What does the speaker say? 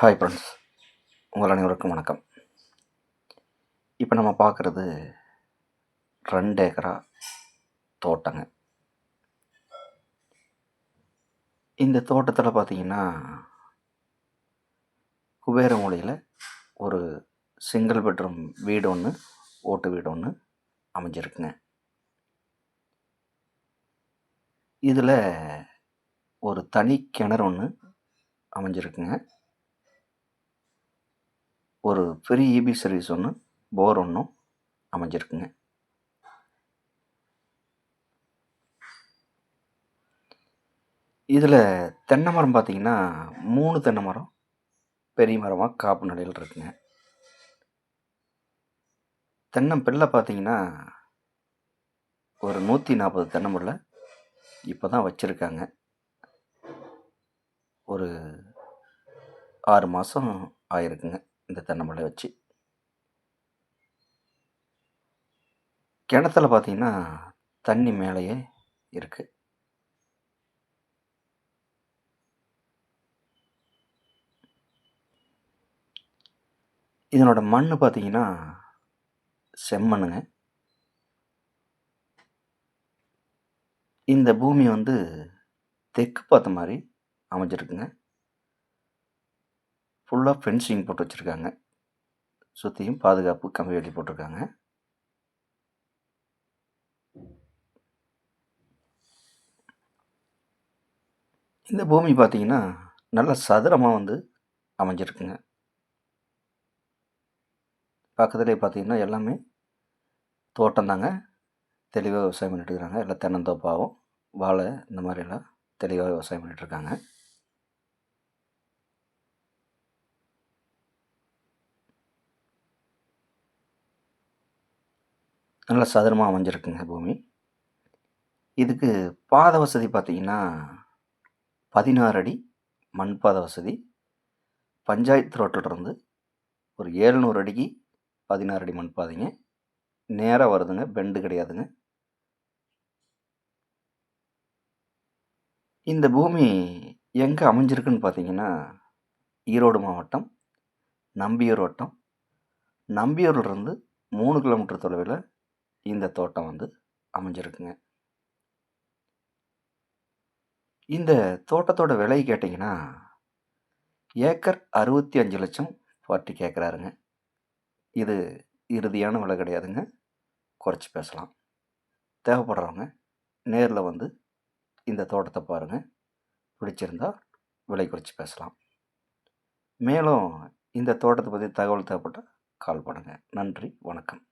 Hi friends உங்கள் அனைவருக்கும் வணக்கம். இப்போ நம்ம பார்க்குறது ரெண்டு ஏக்கரா தோட்டங்க. இந்த தோட்டத்தில் பார்த்தீங்கன்னா குபேர மூலையில் ஒரு சிங்கிள் பெட்ரூம் வீடு ஒன்று ஓட்டு வீடு ஒன்று அமைஞ்சிருக்குங்க. இதில் ஒரு தனி கிணறு ஒன்று அமைஞ்சிருக்குங்க. ஒரு ஃப்ரீ இபி சர்வீஸ் ஒன்று போர் ஒன்றும் அமைஞ்சிருக்குங்க. இதில் தென்னை மரம் பார்த்தீங்கன்னா மூணு தென்னை மரம் பெரிய மரமாக காப்பு நடையில் இருக்குங்க. தென்னம்பிள்ளை பார்த்திங்கன்னா ஒரு நூற்றி நாற்பது தென்னம்பிள்ளை இப்போ தான் வச்சுருக்காங்க. ஒரு ஆறு மாதம் ஆயிருக்குங்க. இந்த தென்னம்பிள்ளை வச்சு. கிணத்துல பார்த்தீங்கன்னா தண்ணி மேலேயே இருக்கு. இதனோட மண் பார்த்தீங்கன்னா செம்மண்ணுங்க. இந்த பூமி வந்து தெற்கு பார்த்த மாதிரி அமைஞ்சிருக்குங்க. ஃபுல்லாக ஃபென்சிங் போட்டு வச்சுருக்காங்க. சுற்றியும் பாதுகாப்பு கம்பி வேலி போட்டிருக்காங்க. இந்த பூமி பார்த்தீங்கன்னா நல்ல சதுரமாக வந்து அமைஞ்சிருக்குங்க. பக்கத்துலேயே பார்த்தீங்கன்னா எல்லாமே தோட்டம் தாங்க. தெளிவாக விவசாயம் பண்ணிட்டுருக்குறாங்க எல்லாம் தென்னந்தோப்பாகவும் வாழை இந்த மாதிரியெல்லாம் தெளிவாக விவசாயம் பண்ணிட்டு நல்ல சதுரமாக அமைஞ்சிருக்குங்க பூமி. இதுக்கு பாத வசதி பார்த்தீங்கன்னா பதினாறு அடி மண் பாத வசதி. பஞ்சாயத்து ரோட்டிலிருந்து ஒரு ஏழ்நூறு அடிக்கு பதினாறு அடி மண் பாதைங்க. நேராக வருதுங்க பெண்டு கிடையாதுங்க. இந்த பூமி எங்கே அமைஞ்சிருக்குன்னு பார்த்தீங்கன்னா ஈரோடு மாவட்டம் நம்பியூர் வட்டம். நம்பியூர்லேருந்து மூணு கிலோமீட்டர் தொலைவில் இந்த தோட்டம் வந்து அமைஞ்சிருக்குங்க. இந்த தோட்டத்தோட விலை கேட்டிங்கன்னா ஏக்கர் அறுபத்தி அஞ்சு லட்சம் பார்ட்டி கேட்குறாருங்க இது இறுதியான விலை கிடையாதுங்க. குறைச்சி பேசலாம். தேவைப்படுறவங்க நேரில் வந்து இந்த தோட்டத்தை பாருங்கள் பிடிச்சிருந்தா விலை குறைச்சி பேசலாம். மேலும் இந்த தோட்டத்தை பற்றி தகவல் தேவைப்பட்டால் கால் பண்ணுங்கள் நன்றி வணக்கம்.